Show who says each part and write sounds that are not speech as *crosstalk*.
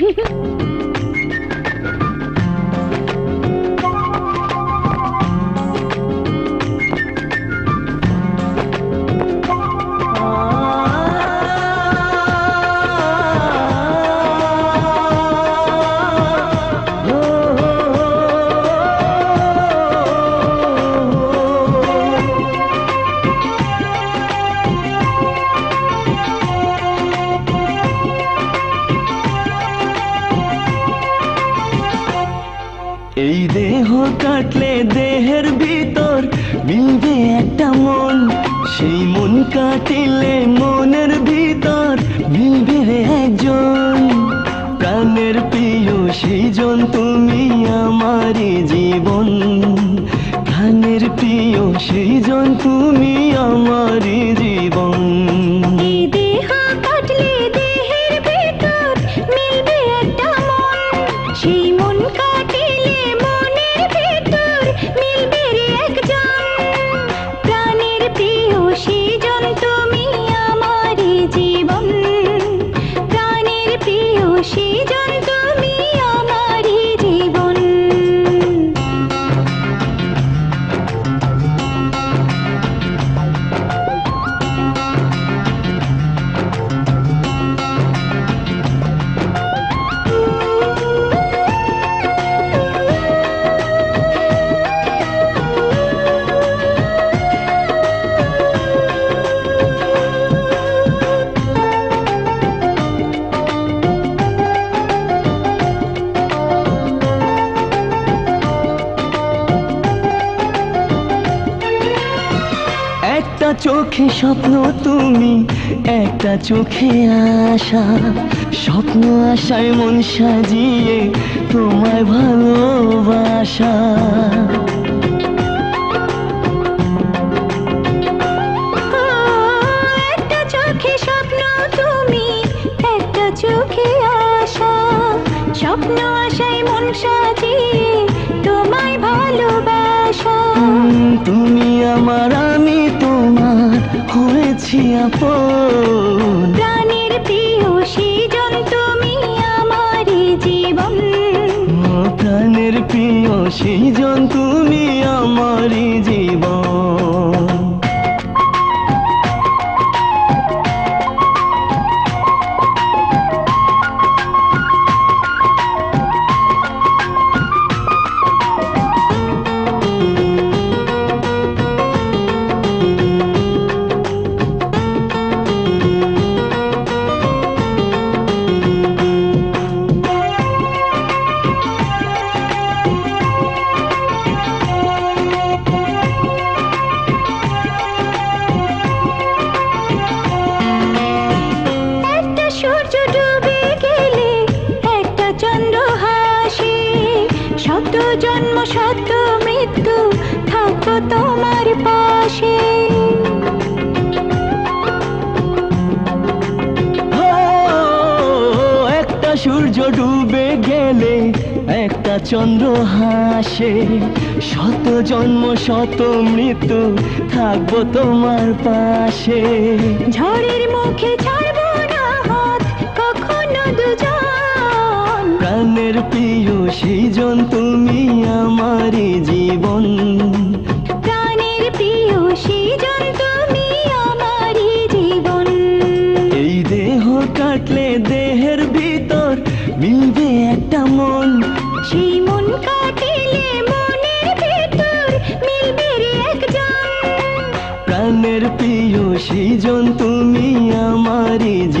Speaker 1: Altyazı *laughs* এই দেহ কাটলে দেহের ভিতর মিলবে একটা মন। সেই মন কাটিলে মনের ভিতর মিলবে একজন। প্রাণের প্রিয় সেই জন তুমি আমারই জীবন। প্রাণের প্রিয় সেই জন তুমি আমারই জীবন।
Speaker 2: একটা
Speaker 1: চোখে স্বপ্ন তুমি, একটা চোখে আশা। স্বপ্ন আশায় মন সাজিয়ে তোমায় ভালোবাসা।
Speaker 2: স্বপ্ন আশায় মন সাজিয়ে
Speaker 1: আপন।
Speaker 2: প্রাণের প্রিয় সেজন তুমি আমার জীবন।
Speaker 1: প্রাণের প্রিয় সেজন তুমি আমার জীবন।
Speaker 2: শত মৃত্যু, থাকো তোমার পাশে।
Speaker 1: একটা সূর্য ডুবে গেলে, একটা চন্দ্র হাসে। শত জন্ম, শত মৃত্যু, থাকব তোমার পাশে। তুমি আমারই জীবন।
Speaker 2: প্রাণের প্রিয় সেজন তুমি আমারই জীবন।
Speaker 1: এই দেহ কাটলে দেহের ভিতর মিলবে একটা মন।
Speaker 2: সেই মন কাটিলে মনের ভেতর মিলবে একজন
Speaker 1: প্রাণের প্রিয় সেই জন তুমি আমারই জীবন